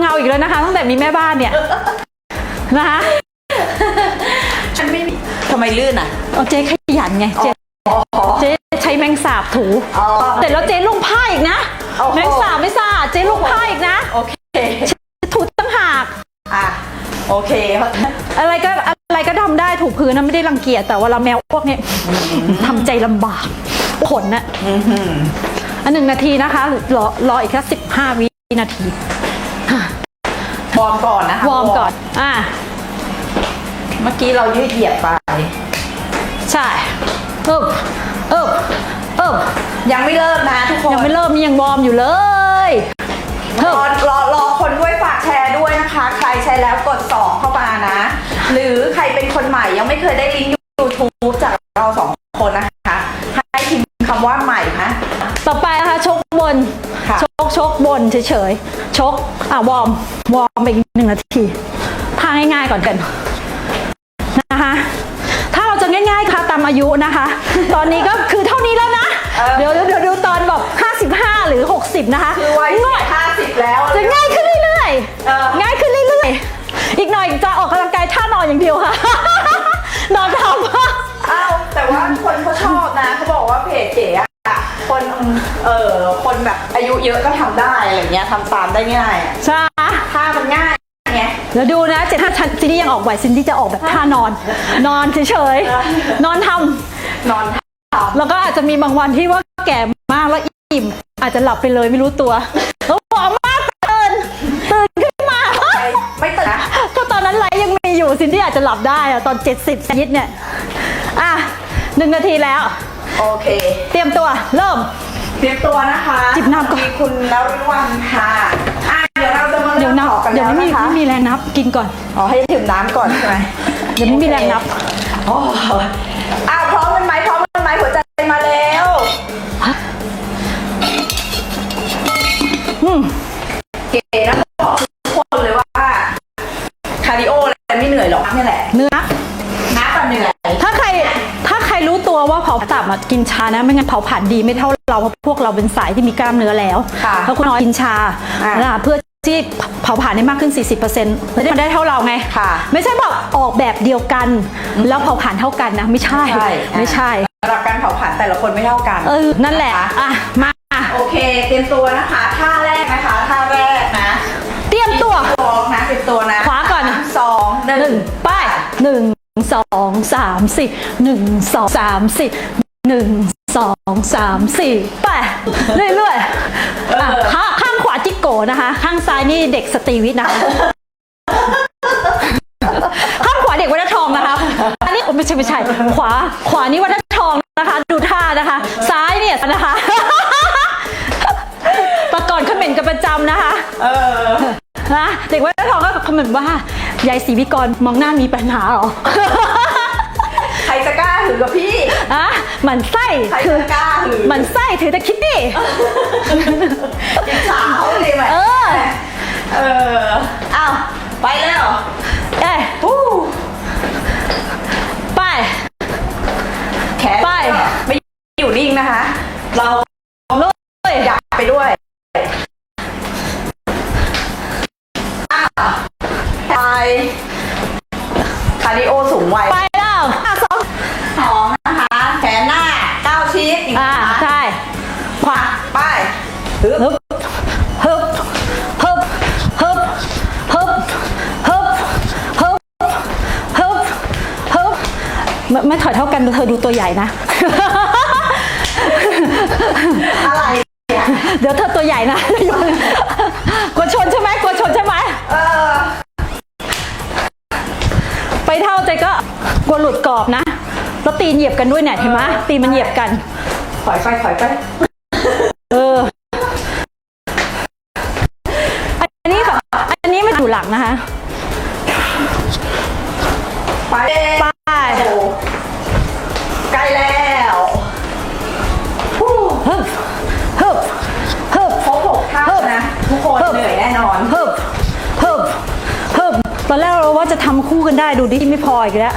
เงาอีกแล้วนะคะ ตั้งแต่มีแม่บ้านเนี่ยนะคะฉันไม่มีทำไมลื่นอะเอาเจ๊ขยันไงเจ๊อ๋อเจ๊ใช้แมงสาบถูอ๋อเสร็จแล้วเจ๊ลุ่มผ้าอีกนะโอ้โหแมงสาบไม่สะอาดเจ๊ลุ่มผ้าอีกนะโอเคถูตั้งหากอะโอเคอะไรก็อะไรก็ทำได้ถูพื้นนะไม่ได้รังเกียจแต่เวลาแมวอ้วกเนี่ยทำใจลำบากขนน่ะอันหนึ่งนาทีนะคะรอรออีกแค่สิบห้าวินาที วอร์มก่อนนะคะวอร์มก่อน อ่าเมื่อกี้เรายืดเหยียดไป ใช่เอิบเอิบเอิบยังไม่เริ่มนะทุกคนยังไม่เริ่มนี่ยังวอร์มอยู่เลยเอิรบอรอรอคนด้วยฝากแชร์ด้วยนะคะ ใครใช้แล้วกด2เข้ามานะ หรือใครเป็นคนใหม่ยังไม่เคยได้ลิงก์ YouTube จากเราสองคนนะคะ ให้พิมพ์คำว่าใหม่นะต่อไปนะคะชกบนค่ะชกชกบน เฉยๆ ชก อะ วอร์ม วอร์มไปอีกหนึ่งนาทีท่าง่ายๆก่อนกันนะคะ ถ้าเราจะง่ายๆค่ะตามอายุนะคะ ตอนนี้ก็คือเท่านี้แล้วนะเออเดี๋ยวเดี๋ยวเดี๋ยวดูตอนแบบ55 หรือ 60 นะคะคือวัยง่ายห้าสิบแล้ว จะง่ายขึ้นเรื่อยเออๆง่ายขึ้นเรื่อยๆ อีกหน่อยจะออกกำลังกายท่านอนอย่างเดียวค่ะ นอนทำอ้าวแต่ว่าคนเขาชอบนะเขาบอกว่าเพจเก๋อะ คนเออคนแบบอายุเยอะก็ทำได้อะไรเงี้ยทำตามได้ง่ายอะใช่ไหมถ้ามันง่ายไงเดี๋ยวดูนะเจ็ดถ้าซินดี้ยังออกไหวซินดี้จะออกแบบท่านอน นอนเฉยๆ นอนทำ นอนทแล้วก็อาจจะมีบางวันที่ว่าแก่มากแล้วอิ่ม อาจจะหลับไปเลยไม่รู้ตัวแล้วบอกมากตื่นตื่นขึ้นมาำไม่ตื่นนะก็ตอนนั้นไลฟ์ยังมีอยู่ซินดี้อาจจะหลับได้อะตอน 70ยิดเนี่ย อะหนึ่งนาทีแล้ว โอเค เตรียมตัว เริ่ม เตรียมตัวนะคะจิบน้ำก่อน มีคุณนฤวันค่ะอะ เดี๋ยวเราจะมาเดี๋ยวนับต่อกันเดี๋ยวแล้วไม่มีนะคะไม่มีแรงนับกินก่อน อ๋อให้ดื่มน้ำก่อนใช่ไหมเดี๋ยวไม่มีแรงนับ โอ้อ้า อะกินชานะไม่งั้นเผาผ่านดีไม่เท่าเราเพราะพวกเราเป็นสายที่มีกล้ามเนื้อแล้วค่ะถ้าคุณน้อยกินชาอะนะเพื่อที่เผาผ่านได้มากขึ้น 40%ไม่ได้มันได้เท่าเราไงค่ะไม่ใช่แบบออกแบบเดียวกัน แล้วเผาผ่านเท่ากันนะ ไม่ใช่ใช่ ไม่ใช่สำหรับการเผาผลาญแต่ละคนไม่เท่ากัน เออนั่นแหละนะคะอะมาโอเค เตรียมตัวนะคะท่าแรกนะคะท่าแรกนะเตรียมตัวตัวนะเตรียมตัวนะขวาก่อนสมสองหหนึ่นึ่งงไป้ายหนึ่งสองสามสี่หนึ่งสองสามสี่ หนึ่งสองสามสี่ไปเรื่อยๆอะข้างข้างขวาจิกโกนะคะ ข้างซ้ายนี่เด็กสตรีวิทย์นะคะข้างขวาเด็กวัดทองนะคะ อันนี้โอ้ไม่ใช่ไม่ใช่ ขวาขวานี่วัดทองนะคะ ดูท่านะคะ ซ้ายเนี่ยนะคะแตะก่อนเขม่นกันประจำนะคะเออนะเด็กวัดทองก็คอมเมนต์ว่ายายศรีวิกรมองหน้ามีปัญหาเหรอใครจะกล้า ถือกับพี่อะหมันไส้ใครคือจะกล้าถือหมันไส้ถือแต่คิดดิจิบสาวเลยไหมเออ เอออ้าวไปแล้วเอ้ยฮู้ไป แขนไป ไม่อยู่นิ่งนะคะ เรา ฮึบฮึบฮึบฮึบฮึบฮึบฮึบฮึบฮึบฮึบไม่ไม่ถอยเท่ากันเธอดูตัวใหญ่นะ อะไรเนี่ยเดี๋ยวเธอตัวใหญ่นะกลัวชนใช่ไหมกลัวชนใช่ไหมเออไปเท่าใจก็กลัวหลุดกรอบนะ แล้วตีนเหยียบกันด้วยเนี่ยเห็นไหมตีนมันเหยียบกันถอยไปถอยไป อันนี้แบบอันนี้มันอยู่หลังนะคะ ไปไปโอ้ใกล้แล้วฮู้ฮึบฮึบฮึบ ครบหกเท่านะ ทุกคนฮึบเหนื่อยแน่นอนฮึบฮึบฮึบตอนแรกเราว่าจะทำคู่กันได้ดูดิไม่พออีกแล้ว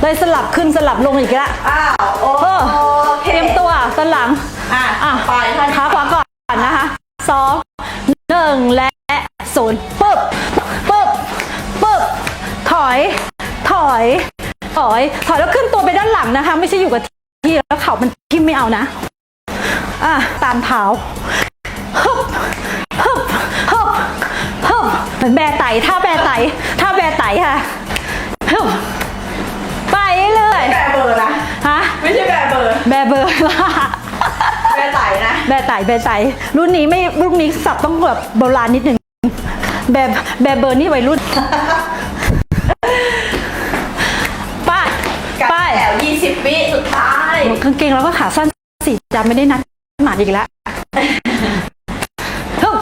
เลยสลับขึ้นสลับลงอีกแล้วอ้าว โอเออเคเตรียมตัวตอนหลัง อะ อะไปท่านขาขวาก่อนนะคะสอง หนึ่งและศูนย์ปึ๊บปึ๊บปึ๊บถอย ถอย ถอย ถอยแล้วขึ้นตัวไปด้านหลังนะคะ ไม่ใช่อยู่กับที่แล้วเข่ามันทิ่มไม่เอานะ อะ ตามเท้าฮึบฮึบฮึบฮึบเหมือนแบร์ไต่ท่าแบร์ไต่ท่าแบร์ไต่ค่ะฮึบไปเลย แบร์เบอร์นะ ฮะ ไม่ใช่แบร์เบอร์ แบร์เบอร์แบร์ไต่นะแบร์ไต่แบร์ไต่รุ่นนี้ไม่รุ่นนี้สับต้องแบบโบราณนิดหนึ่งแบร์แบร์เบอร์นี่วัยรุ่นไป้ายกับป้ายแถว20วิสุดท้ายกางเกงเราก็ขาสั้นสีจำไม่ได้นัดหมาดอีกแล้วฮึบ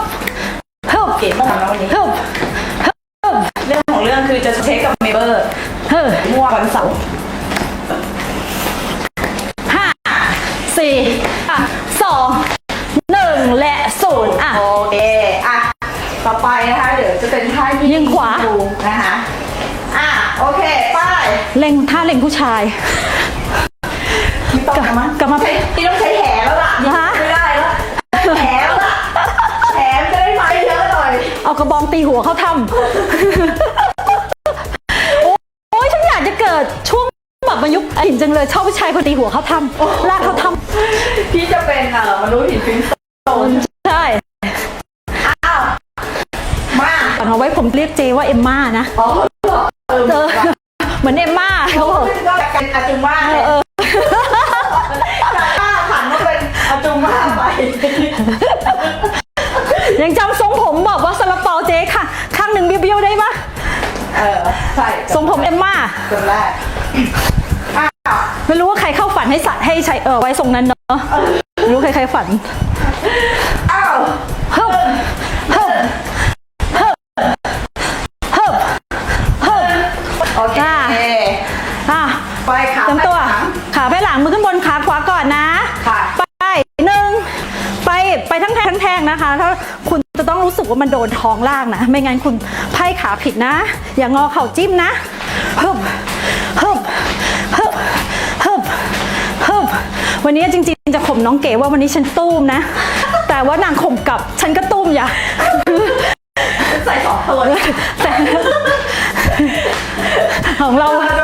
ฮึบเก๋มากนะวันนี้ฮึบฮึบเรื่องของเรื่องคือจะเช็คกับเมเบอร์ฮึบมั่ววันเสาร์ห้าสี่อะสอง เดี๋ยวจะเป็นท่ายิงขวา ดูนะคะอะโอเคไป้ายเล็งท่าเล็งผู้ชายไม่ต้องแล้วมั้งกลับมา ใช้ที่ต้องใช้แหแล้วล่ะฮะไม่ได้แล้วแหแล้วล่ะแหมนจะได้ไม้เยอะหน่อยเอากระบองตีหัวเขาทำ โอ้ยฉันอยากจะเกิดช่วงแบบมายุคหินจังเลยชอบผู้ชายคนตีหัวเขาทำลากเขาทพี่จะเป็นเอ่อมนุษย์หินฟินโตน ว้ผมเรียกเจว่าเอมม่านะอ๋อเออเออเหมือนเอมม่าเขาบอกขึ้นก็กันอาจุมาเอเลยอเออจากป้าผันมาเป็นอาจุมาไปยังจำทรงผมบอกว่าซาลาเปาเจค่ะ ข้างหนึ่งเบี้ยวๆได้ปะเออใช่ทรงผมเอมม่าคนแรกอ้าวไม่รู้ว่าใครเข้าฝันให้สัตว์ให้ใช้เออไว้ทรงนั้นเนาะไม่รู้ใครใครฝันาไปหลังมือขึ้นบนขาขวาก่อนนะค่ะไปหนึ่งไปไปทั้งแทงทั้งแทงนะคะ ถ้าคุณจะต้องรู้สึกว่ามันโดนท้องล่างนะ ไม่งั้นคุณไพ่ขาผิดนะ อย่างงอเข่าจิ้มนะฮึบฮึบฮึบฮึบฮึบวันนี้จริงๆ จะข่มน้องเก๋ว่าวันนี้ฉันตุ้มนะ แต่ว่านางข่มกลับฉันก็ตุ้มอย่าใส่สองตัวแต่ของเราเราจะทำอะไรเรา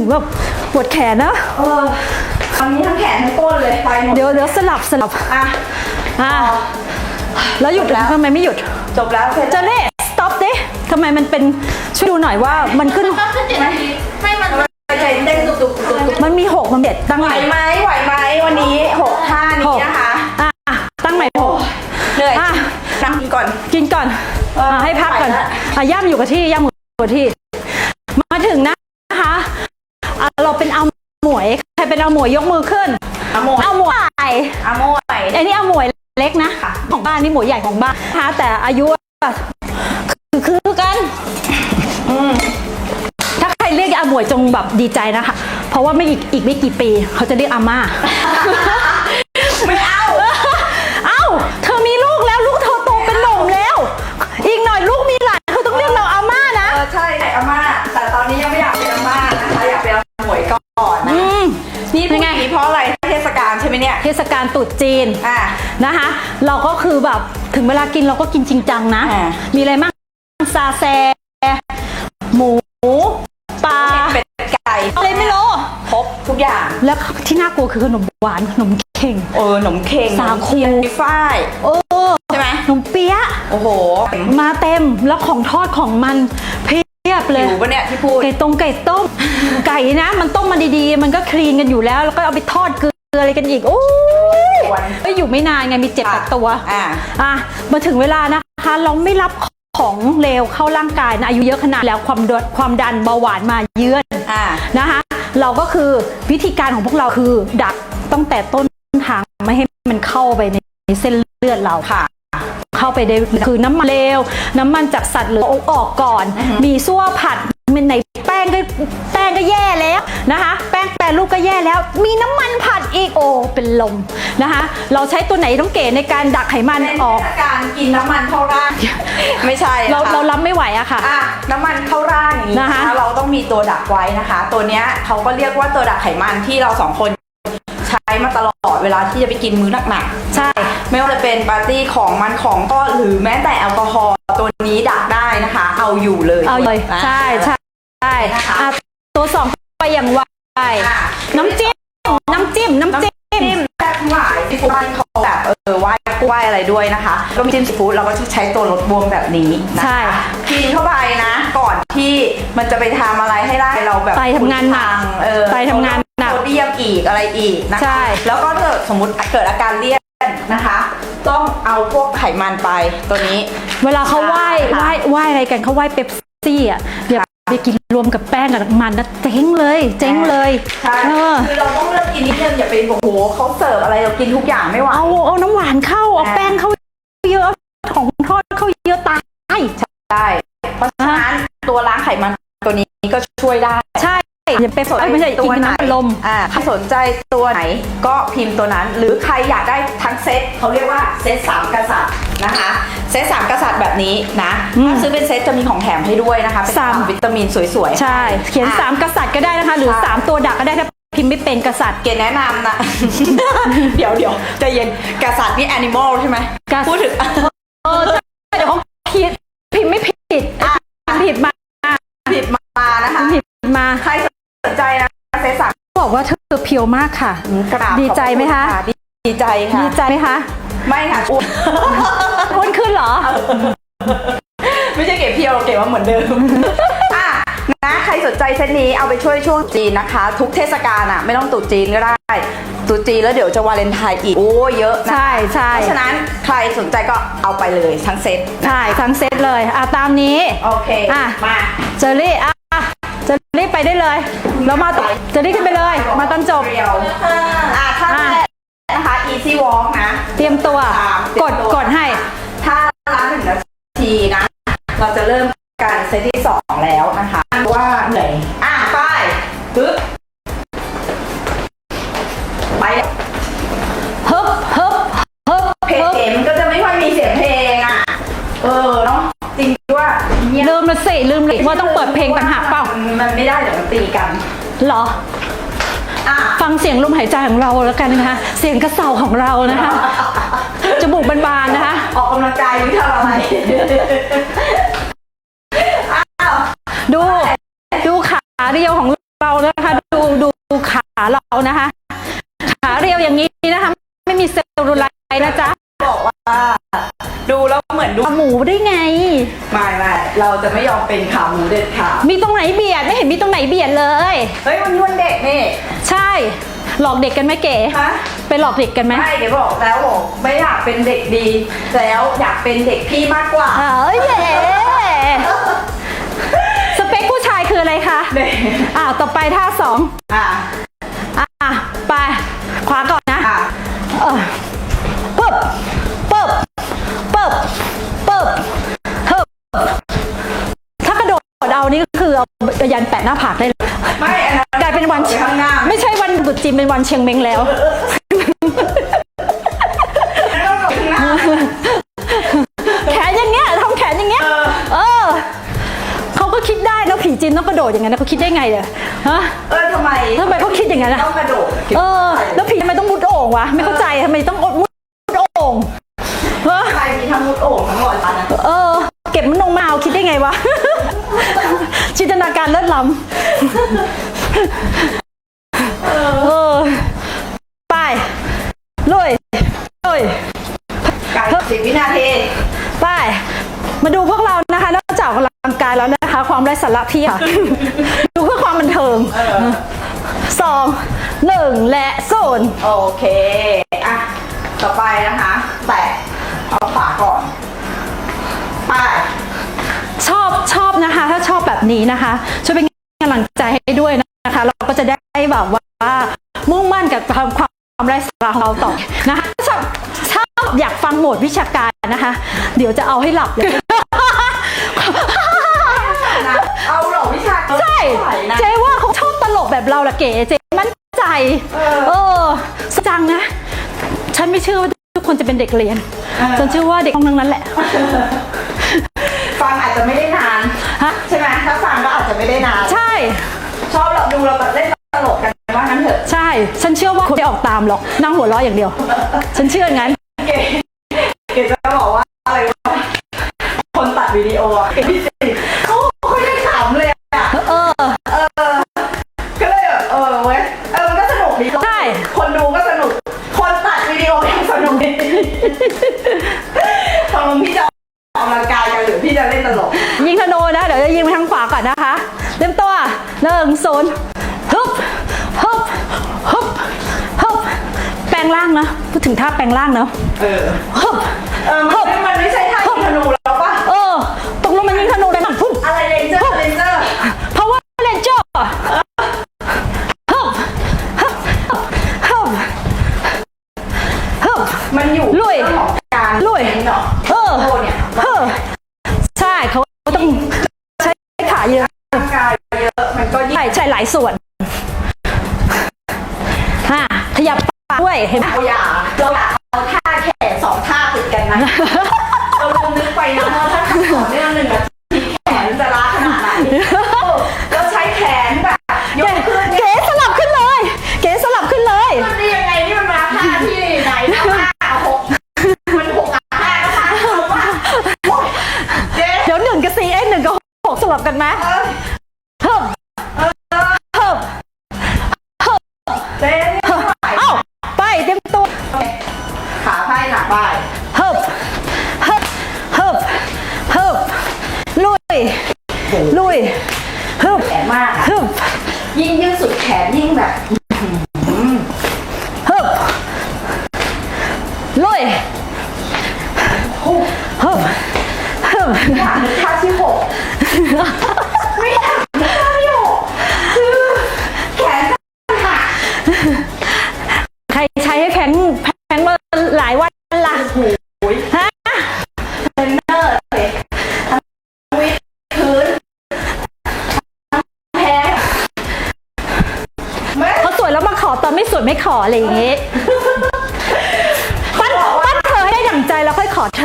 งแบบปวดแขนนะ เออตอนนี้ทั้งแขนทั้งก้นเลยไปหมดเดี๋ยวเดี๋ยวสลับสลับ อะอะ แล้วหยุดแล้วทำไมไม่หยุด จบแล้วเสร็จเจเล่ stop ดิทำไมมันเป็นช่วยดูหน่อยว่ามันขึ้น ก็ขึ้นเจ็ดนาทีไม่มันไปใจเต้นตุกตุกตุกตุกมันมีหกมันเด็ดตั้งไหวใหม่ไหมไหวไหมวันนี้หกท่านี้นะคะ อะอะตั้งใหม่หก เหนื่อยอะ นั่งกินก่อน กินก่อนเอออะให้พักก่อนไม่ไหวแล้วอะย่ำอยู่กับที่ย่ำอยู่กับที่ มาถึงนะคะ อะเราเป็นเอาหมวยใครเป็นเอาหมวยยกมือขึ้นอะโมยเอาหมวยอะโมยไอ้นี่เอาหมวยเล็กนะ ของบ้านนี่หมวยใหญ่ของบ้านนะคะแต่อายุอะคือคือกันถ้าใครเรียกอาหมวยจงแบบดีใจนะคะ เพราะว่าไม่อีกอีกไม่กี่ปี เขาจะเรียกอาม่าไม่เอา ศกาลตรุษจีนอะนะคะ เราก็คือแบบถึงเวลากินเราก็กินจริงจังนะ อ่ามีอะไรบ้างซาแซ หมูปลาเป็ดไก่อะไรไม่รู้ครบทุกอย่าง แล้วที่น่ากลัวคือขนมหวานขนมเข่ง เออขนมเค็งสาคูขนมฝ้าย โอ้ใช่ไหม ขนมเปี๊ยะ โอ้โหมาเต็มแล้วของทอดของมันเพียบเลย หิวปะเนี่ยที่พูด ไก่ตรงไก่ต้ม ไก่นะ มันต้มมาดีๆ มันก็คลีนกันอยู่แล้ว แล้วก็เอาไปทอดเกลือ อะไรกันอีก โอ้ยวันก็อยู่ไม่นานไงมีเจ็ดแปดตัว อ่าอะมาถึงเวลานะคะ เราไม่รับของเลวเข้าร่างกายนะอายุเยอะขนาดแล้วความดันความดันเบาหวานมาเยือนอ่านะคะ เราก็คือวิธีการของพวกเราคือดักตั้งแต่ต้นทางไม่ให้มันเข้าไปในเส้นเลือดเราค่ะ เข้าไปได้คือน้ำมันเลวน้ำมันจากสัตว์เหลือเอาออกก่อน มีซั่วผัดมันไหนแป้ งก็แป้งก็แย่แล้วนะคะ แป้งแปรรูปก็แย่แล้ว มีน้ำมันผัดอีกโอ้เป็นลมนะคะ เราใช้ตัวไหนต้องเก๋ในการดักไขมันออกเป็นการกินน้ำมันเข้าร่างไม่ใช่เรานะคะเรารับไม่ไหวอะค่ะอะ น้ำมันเข้าร่างอย่างนี้นะคะเราต้องมีตัวดักไว้นะคะ ตัวเนี้ยเขาก็เรียกว่าตัวดักไขมันที่เราสองคนใช้มาตลอดเวลาที่จะไปกินมื้อหนักใช่ๆไม่ว่าจะเป็นปาร์ตี้ของมันของทอดหรือแม้แต่แอลกอฮอล์ตัวนี้ดักได้นะคะ เอาอยู่เลยเอาเลยนะใช่ใช่ ใช่นะคะอะตัวสองไปอย่างไวอะน้ำจิ้มน้ำจิ้มน้ำจิ้มจิ้มแซ่บทั้งหลายซีฟู้ดบ้านเขาแบบเออไหว้ไหว้อะไรด้วยนะคะ ก็มีจิ้มซีฟู้ดเราก็จะใช้ตัวรสบวมแบบนี้นะคะใช่ กินเข้าไปนะ ก่อนที่มันจะไปทำอะไรให้ร่างกายเราแบบไตทำงานหนักเออไตทำงานหนัก โซเดียมอีกอะไรอีกนะคะใช่ แล้วก็ถ้าเกิดสมมติเกิดอาการเลี่ยนนะคะ ต้องเอาพวกไขมันไปตัวนี้ เวลาเขาไหว้ใช่ไหว้ไหว้อะไรกันเขาไหว้เป๊ปซี่อะอย่า ไปกินรวมกับแป้งกับมันนะเจ๊งเลย เจ๊งเลยใช่เออคือเราต้องเลือกกินนิดนึงอย่าไปโอ้โหเขาเสิร์ฟอะไรเรากินทุกอย่างไม่ไหวเอาเอาน้ำหวานเข้าเอาอ่าแป้งเข้าเยอะของทอดเข้าเยอะตายใช่เพราะฉะนั้นตัวล้างไขมันตัวนี้ก็ช่วยได้ ใช่อย่าไปสนใจเอ้ยไม่ใช่ตักิวนไหนน้ำอัดลมอ่าถ้าสนใจตัวไหนก็พิมพ์ตัวนั้น หรือใครอยากได้ทั้งเซตเขาเรียกว่าเซตสามกษัตริย์ นะคะ เซตสามกษัตริย์แบบนี้นะอืมถ้าซื้อเป็นเซตจะมีของแถมให้ด้วยนะคะเป็นสามวิตามินสวยๆ ใช่ เขียนอะสามกษัตริย์ก็ได้นะคะ หรือใช่สามตัวดักก็ได้ถ้าพิมพ์ไม่เป็นกษัตริย์เกณฑ์แนะนำนะ เดี๋ยวเดี๋ยวใจเย็นกษัตริย์นี่แอนิมอลใช่ไหมกษัตริย์พูดถึงเออใช่เดี๋ยวเขาคิดพิมพ์ไม่ผิดพิมพ์ผิดมาผิดมานะคะผิดมาใครสนใจนะเซตสามบอกว่าเธอเพียวมากค่ะกราบดีใจไหมคะขอบณดีใจค่ะ ดีใจไหมคะ ไม่ค่ะอ้วน อ้วนขึ้นเหรอ ไม่ใช่เก็บเพียวเราเก็บว่าเหมือนเดิมอะนะใครสนใจเซตนี้เอาไปช่วยช่วงจีนนะคะ ทุกเทศกาลอะ ไม่ต้องตรุษจีนก็ได้ตรุษจีนแล้วเดี๋ยวจะวาเลนไทน์อีก โอ้เยอะนะใช่ใช่ เพราะฉะนั้นใครสนใจก็เอาไปเลยทั้งเซตใช่ทั้งเซตเลยอะตามนี้ โอเคอะ มาเจอรี่อะเจอรี่ไปได้เลยแล้วมาต่อเจอรี่ขึ้นไปเลย มาตอนจบเรียวอะถ้าอะแรกนะคะ easy walk นะ เตรียมตัวตามกดกดให้ เราจะเริ่มการเซตที่สองแล้วนะคะเพราะว่าเหนื่อยอะไปปึ๊บไปฮึบฮึบฮึบเพลงฮึบเก๋มันก็จะไม่ค่อยมีเสียงเพลงอะ เออเนาะจริงด้วยเงียบลืมละสิลืมเลยว่าต้องเปิดเพลงต่างหากเปล่ามันไม่ได้เดี๋ยวมันตีกันเหรออะ ฟังเสียงลมหายใจของเราแล้วกันนะคะ เสียงกระเสาของเรานะคะ จมูกบานๆนะคะ ออกกำลังกายหรือทำอะไรดู ดูขาเรียวของเรานะคะดูดูดูขาเรานะคะ ขาเรียวอย่างนี้นะคะ ไม่มีเซลลูไลท์นะจ๊ะบอกว่าดูแล้วเหมือนดูขาหมูได้ไง ไม่ไม่เราจะไม่ยอมเป็นขาหมูเด็ดขาดมีตรงไหนเบียด ไม่เห็นมีตรงไหนเบียดเลย เฮ้ยวันนี้วันเด็กนี่ ใช่ หลอกเด็กกันไหมเก๋ฮะ ไปหลอกเด็กกันไหมไม่เดี๋ยวบอกแล้วบอกไม่อยากเป็นเด็กดี แล้วอยากเป็นเด็กพี่มากกว่าเอ้ยเย่สเปคผู้ชายคืออะไรคะเด็กอ่าต่อไปท่าสองอะอะไปขวาก่อนนะอะเออปึ๊บปึ๊บปึ๊บปึ๊บฮึบถ้ากระโดดเอานี่ก็คือเอายันแปะหน้าผากได้เลย รุษจีนเป็นวันเชียงเม้งแล้วแล้วก็ไปข้างหน้าแขนอย่างเงี้ยทำแขนอย่างเงี้ย เออ เขาก็คิดได้นะผีจีนต้องกระโดดอย่างนั้นนะเขาคิดได้ไงอะฮะ เออทำไมทำไมเขาคิดอย่างนั้นอะต้องกระโดดเออ แล้วผีทำไมต้องมุดโอ่งวะ ไม่เข้าใจทำไมต้องอดมุดโอ่งเออใครมีทั้งมุดโอ่งทั้งหมดนะเออ เก็บมันลงมาเอาคิดได้ไงวะ จินตนาการเลิศล้ำ ลุยไก่สิบวินาทีไป มาดูพวกเรานะคะ นอกจากออกกำลังกายแล้วนะคะ ความไร้สาระเพียบ ดูเพื่อความบันเทิงสองหนึ่งและศูนย์โอเค อะ ต่อไปนะคะ แตะเอาขวาก่อน ไป ชอบชอบนะคะ ถ้าชอบแบบนี้นะคะ ช่วยเป็นกำลังใจให้ด้วยนะคะ เราก็จะได้แบบว่ามุ่งมั่นกับความความ ไร้สาระของเราต่อนะคะถ้าชอบชอบอยากฟังโหมดวิชาการนะคะ เดี๋ยวจะเอาให้หลับเลย นะเอาเหรอวิชาการใช่ ไหวนะ เจ๊ว่าเขาชอบตลกแบบเราละเก๋เจ๊มั่นใจ เออเออจังนะ ฉันไม่เชื่อว่าทุกคนจะเป็นเด็กเรียนฉันเชื่อว่าเด็กห้องนั้นแหละฟังอาจจะไม่ได้นาน ฮะใช่ไหมถ้าฟังก็อาจจะไม่ได้นาน ใช่ ชอบเราดูเราแบบเล่นตลกกัน ฉันเชื่อว่าคนไม่ออกตามหรอกนั่งหัวเราะอย่างเดียว ฉันเชื่ออย่างนั้น เก๋เก๋จะบอกว่าอะไรวะคนตัดวิดีโออะเก ปลงร่างเนาะเออฮึบเออมันไม่มันไม่ใช่ท่ายิงธนูแล้วป่ะ เออตกลงมันยิงธนูได้หนังพุ่งอะไรเลนเจอร์เลนเจอร์ Power Ranger ฮึบฮึบฮึบฮึบมันอยู่ลุยเรื่องของการลุยเนาะเออโอ้เนี่ยเออใช่เขาต้องใช้ขาเยอะร่างกายเยอะมันก็ยิ่งใช่ใช่หลายส่วนฮะขยับปากด้วยเห็นไหมเอาอย่างเราอยาก เราลองนึกไปนะว่าถ้าทำต่อเนื่องหนึ่ง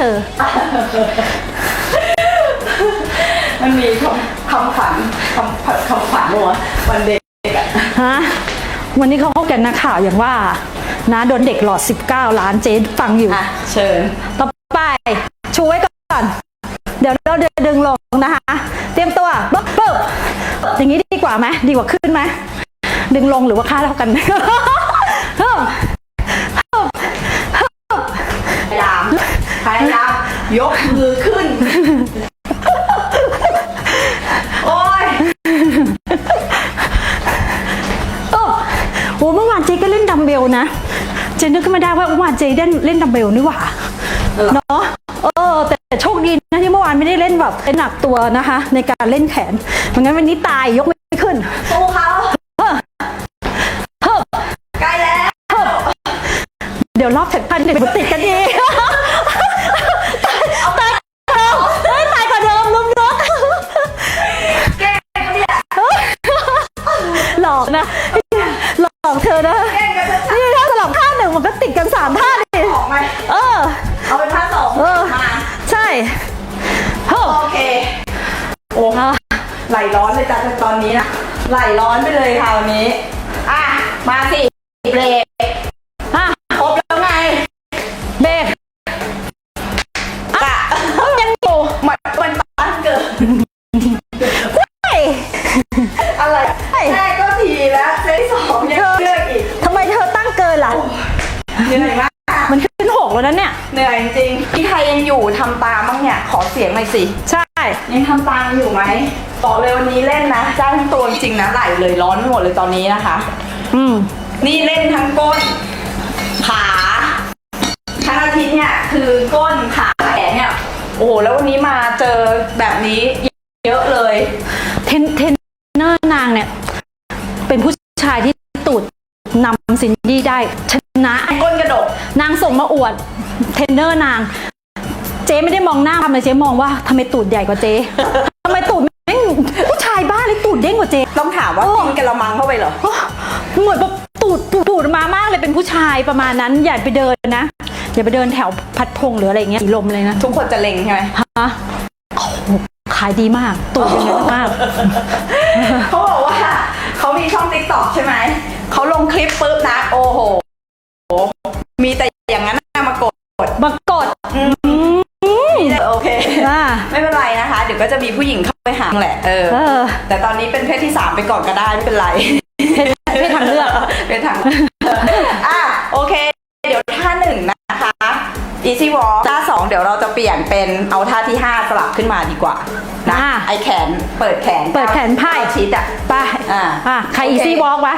อยขอเธอมันมีคำคำขวัญคำคำขวัญมัวะวันเด็กอะฮะ วันนี้เขาเข้ากันนักข่าวอย่างว่า นะโดนเด็กหลอด 19 ล้านเจ๊ฟังอยู่ อะ เชิญ ต่อไป ชูไว้ก่อน เดี๋ยวเราจะดึงลงนะคะ เตรียมตัวปึ๊บปึ๊บอย่างนี้ดีกว่าไหมดีกว่าขึ้นไหม ดึงลงหรือว่าค่าเท่ากัน เพิ่มพยายาม พยายามยกมือขึ้น โอ้ยโอ้โหเมื่อวานเจ๊ก็เล่นดัมเบลนะ เจ๊นึกขึ้นมาได้ว่าเมื่อวานเจ๊เล่นเล่นดัมเบลนี่หว่าเออเนาะเออแต่แต่โชคดีนะที่เมื่อวานไม่ได้เล่นแบบเป็นหนักตัวนะคะ ในการเล่นแขนไม่งั้นวันนี้ตายยกไม่ขึ้นสู้เขาเฮ้อเฮ้อใกล้แล้ว เดี๋ยวรอบแข่งขันเด็กมันติดกันอีก ไหลร้อนไปเลยคราวนี้ อะ มาสิเบรกอะครบแล้วไงเบรกอะยังอยู่มันมันบ้านเกิดเฮ้ยอะไรแรกก็ทีแล้วเซตสองยังเลือกอีกทำไมเธอตั้งเกินล่ะ เหนื่อยมาก มันขึ้นหกแล้วนั่นเนี่ย เหนื่อยจริงพี่ไทยยังอยู่ทำตาม เนี่ยขอเสียงหน่อยสิ ใช่ยังทำตามอยู่ไหมบอกเลยวันนี้เล่นนะจ้างทั้งตัวจริงๆนะไหลเลยร้อนไปหมดเลยตอนนี้นะคะ อืมนี่เล่นทั้งก้น ขาทั้งอาทิตย์เนี่ยคือก้นขาแขนเนี่ยโอ้โหแล้ววันนี้มาเจอแบบนี้เยอะเลย เทรนเทรนเนอร์นางเนี่ย เป็นผู้ชายที่ตูดนำสินดี้ได้ชนะก้นกระดกนางส่งมาอวดเทรนเนอร์นาง เจ๊ไม่ได้มองหน้าทำไมเจ๊มองว่าทำไมตูดใหญ่กว่าเจ๊ทำไมตูดแม่งผู้ชายบ้าเลยตูดเด้งกว่าเจ๊ ต้องถามว่าโอ้กินกระมังเข้าไปเหรอโอ้เหมือนแบบตูดตูดตูดมามากเลยเป็นผู้ชายประมาณนั้นอย่าไปเดินนะอย่าไปเดินแถวพัดพงหรืออะไรอย่างเงี้ยสีลมเลยนะทุกคนจะเล็งใช่ไหมฮะโอ้โหขายดีมากตูดยังไงมากเขาบอกว่าเขามีช่องติ๊กต็อกใช่ไหมเขาลงคลิปปุ๊บนะโอ้โห ไปหาแหละเออ เออแต่ตอนนี้เป็นเพศที่สามไปก่อนก็ได้ไม่เป็นไรเพศเพศทางเลือก เป็นทางอะโอเค เดี๋ยวท่าหนึ่งนะคะ easy walk ท่าสองเดี๋ยวเราจะเปลี่ยนเป็นเอาท่าที่ห้าสลับขึ้นมาดีกว่า นะ อะไอแขนเปิดแขนเปิดแขนไพ่เก้าชิดอะ ไปอ่าอะใครโอเคอีซี่วอล์กวะ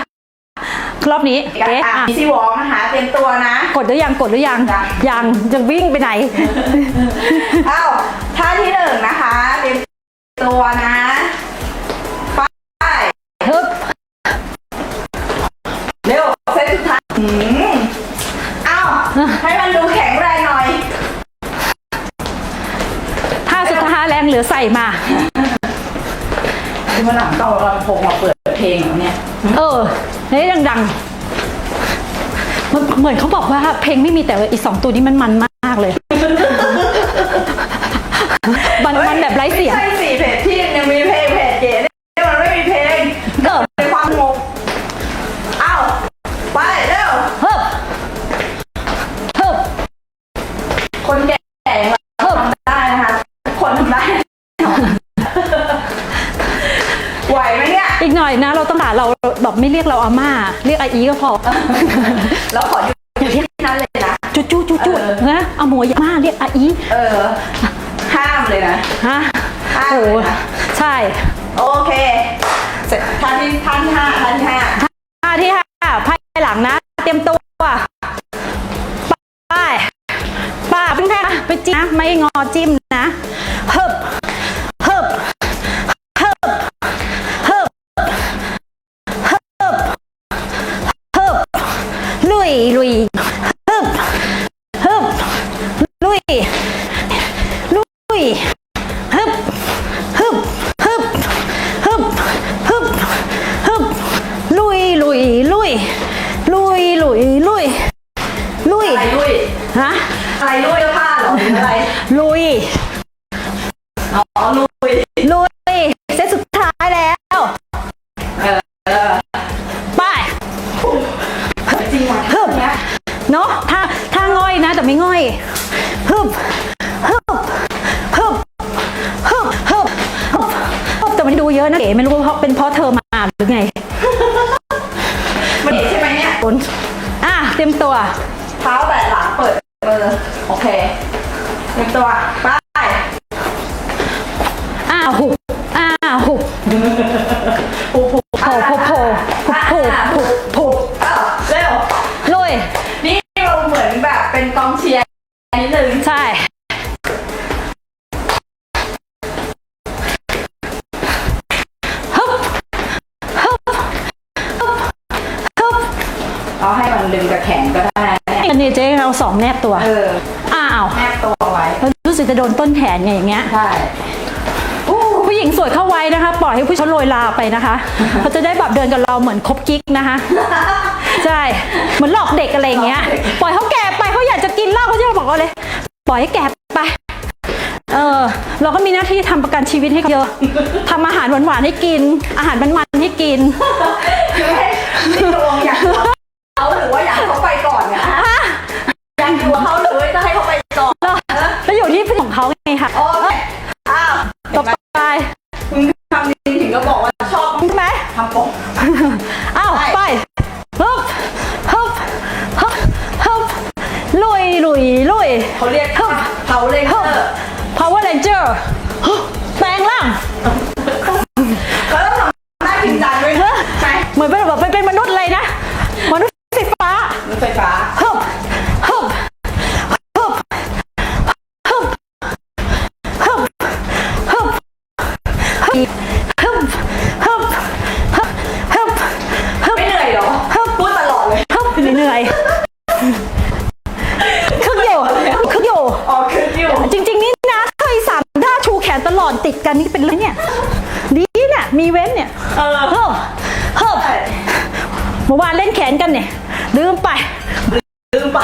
รอบนี้เอ๊ะอะ อะ easy walk นะคะเตรียมตัวนะ กดหรือยังกดหรือยังยัง ยังจะวิ่งไปไหนอ้าวท่าที่หนึ่งนะคะ เตรียม ตัวนะไปฮึบเร็วเซตสุดท้ายหืมอ้าวให้มันดูแข็งแรงหน่อย ถ้าสุดท้ายแรงเหลือใส่มา คือมันหลังต้องเราพงมาเปิดเพลงเหรอเนี่ย เออนี่ดังๆมันเหมือนเขาบอกว่าเพลงไม่มีแต่ว่าอีสองตัวนี้มันมันมากเลย มันมันแบบไร้เสียงไม่ใช่สี่เพจที่ยังมีเพลงเพจเก๋เนี่ยมันไม่มีเพลงเออเป็นความงงอ้าวไปเร็วเฮิบเฮิบคนแก่อย่างเราเฮิบทำได้นะคะทุกคนทำได้ไหวไหมเนี่ย อีกหน่อยนะ เราต้องด่าเราแบบไม่เรียกเราอาม่า เรียกอาอีก็พอแล้วขออยู่ที่นั้นเลยนะ จุจุจุจุเออนะเอาหมวยอาม่าเรียกอาอี เออ ห้ามเลยนะ ฮะห้ามโอ้เลยนะ ใช่โอเคเสร็จท่านที่ท่านที่ห้าท่านที่ห้าท่าที่ห้าไพ่หลังนะ เตรียมตัวไปป้าเพิ่งแพ้ไปจิ้มนะไม่งอจิ้ม นใช่ไหมเนี่ยฝนอะเตรียมตัว เท้าแตะหลังเปิดมือโอเคเตรียมตัวไปอ้าวหุบอ้าวหุบ เนี่ยอันนี้เจ๊เอาสองแนบตัวเอออ้าวแนบตัวไว้แล้วรู้สึกจะโดนต้นแขนไงอย่างเงี้ยใช่ผู้หญิงสวยเข้าไว้นะคะ ปล่อยให้ผู้ชายโรยลาไปนะคะเขาจะได้แบบเดินกับเราเหมือนคบกิ๊กนะคะใช่เหมือนหลอกเด็กอะไรอย่างเงี้ย ปล่อยเขาแก่ไปเขาอยากจะกินเหล้าเขาจะบอกว่าเลย ปล่อยให้แก่ไปเออเราก็มีหน้าที่ทำประกันชีวิตให้เขาเยอะทำอาหารหวานๆให้กิน อาหารมันๆให้กินคือให้นี่ตกลงอยาก เขาไงค่ะ นแขนกันเนี่ยลืมไป ลืมไป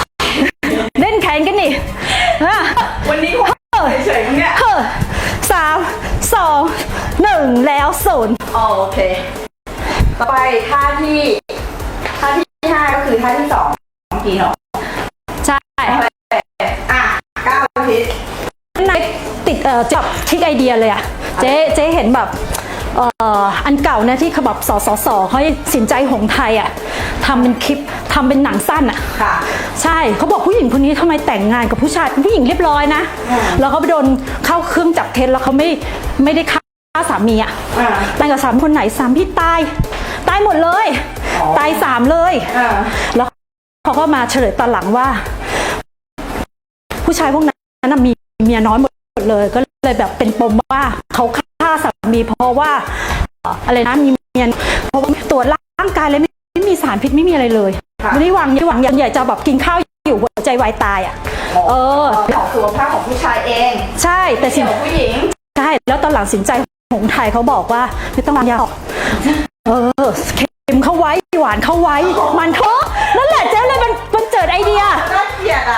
เล่นแขนกันนี่อะวันนี้ผมเฉยๆเนี่ยเฮ้อสามสองหนึ่งแล้วศูนย์อ๋อโอเค ต่อไปท่าที่ท่าที่ห้าก็คือท่าที่สองของกีเนาะใช่อะเก้าอาทิตย์ในติดเอ่อจับทิกไอเดียเลยอะ เจ๊เจ๊เห็นแบบเอ่ออันเก่าเนี่ยที่เขาแบบสสสเขาให้สินใจหงส์ไทยอะทำเป็นคลิปทำเป็นหนังสั้นอะค่ะใช่เขาบอกผู้หญิงคนนี้ทำไมแต่งงานกับผู้ชายเป็นผู้หญิงเรียบร้อยนะอ่าแล้วเขาไปโดนเข้าเครื่องจับเท็จแล้วเขาไม่ไม่ได้ฆ่าสามีอะอ่าแต่งกับสามคนไหนสามพี่ตายตายหมดเลยอ๋อตายสามเลยอ่าแล้วเขาก็มาเฉลยตอนหลังว่า ผู้ชายพวกนั้นนะมีเมียน้อยหมดเลยก็เลยแบบเป็นปมว่าเขาฆ่า สามีเพราะว่าเอ่ออะไรนะมีเมียเพราะว่าตรวจร่างกายเลยไม่ไม่มีสารพิษไม่มีอะไรเลยค่ะไม่ได้หวังไม่ได้หวังอย่างใหญ่จะแบบกินข้าวอยู่หัวใจวายตายอะเออของสุขภาพของผู้ชายเอง ใช่แต่สิ่เกี่งยวกับผู้หญิงใช่แล้วตอนหลังสินใจของไทยเขาบอกว่าไม่ต้องวางยาหรอกเออเค็มเข้าไว้หวานเข้าไว้ มันเถอะนั่นแหละเจ๊เลยมันมันเจิดไอเดียน่าเกลียดอะ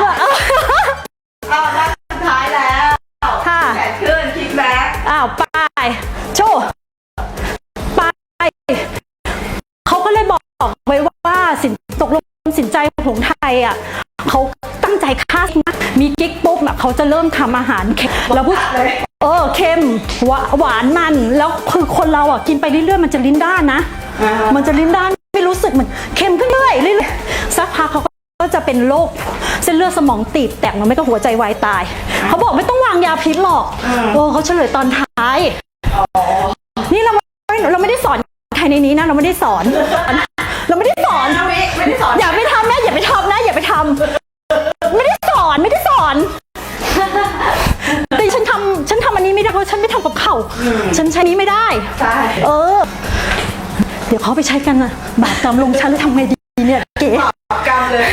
เอาหน้าสุดท้ายแล้วค่ะแขนขึ้นคิกแบ็คอ้าวไป โชว์ไป เขาก็เลยบอกไว้ว่าสินตกลงสินใจของไทยอะเขาตั้งใจฆ่านะมีกิ๊กปุ๊บอะเขาจะเริ่มทำอาหารเค็มแล้วผู้เลยเออเค็มหวาหวานมันแล้วคือคนเราอะกินไปเรื่อยๆมันจะลิ้นด้านนะอ่าฮะมันจะลิ้นด้านไม่รู้สึกเหมือนเค็มขึ้นเรื่อยๆเรื่อยๆสักพักเขาก็จะเป็นโรคเส้นเลือดสมองตีบแตกมันไม่ก็หัวใจวายตาย เขาบอกไม่ต้องวางยาพิษหรอกโอ้เขาเฉลยตอนท้าย นี่เราไม่เราไม่ได้สอนใครในนี้นะ เราไม่ได้สอน เราไม่ได้สอนนาวิไม่ได้สอนอย่าไปทำนะอย่าไปทำนะอย่าไปทำไม่ได้สอนไม่ได้สอนแต่ฉันทำฉันทำอันนี้ไม่ได้เพราะฉันไม่ทำกับเขาฉันใช้นี้ไม่ได้ใช่เออ เดี๋ยวเขาไปใช้กันนะบาปกรรมลงฉันแล้วทำไงดีเนี่ยเก๋กรรมเลย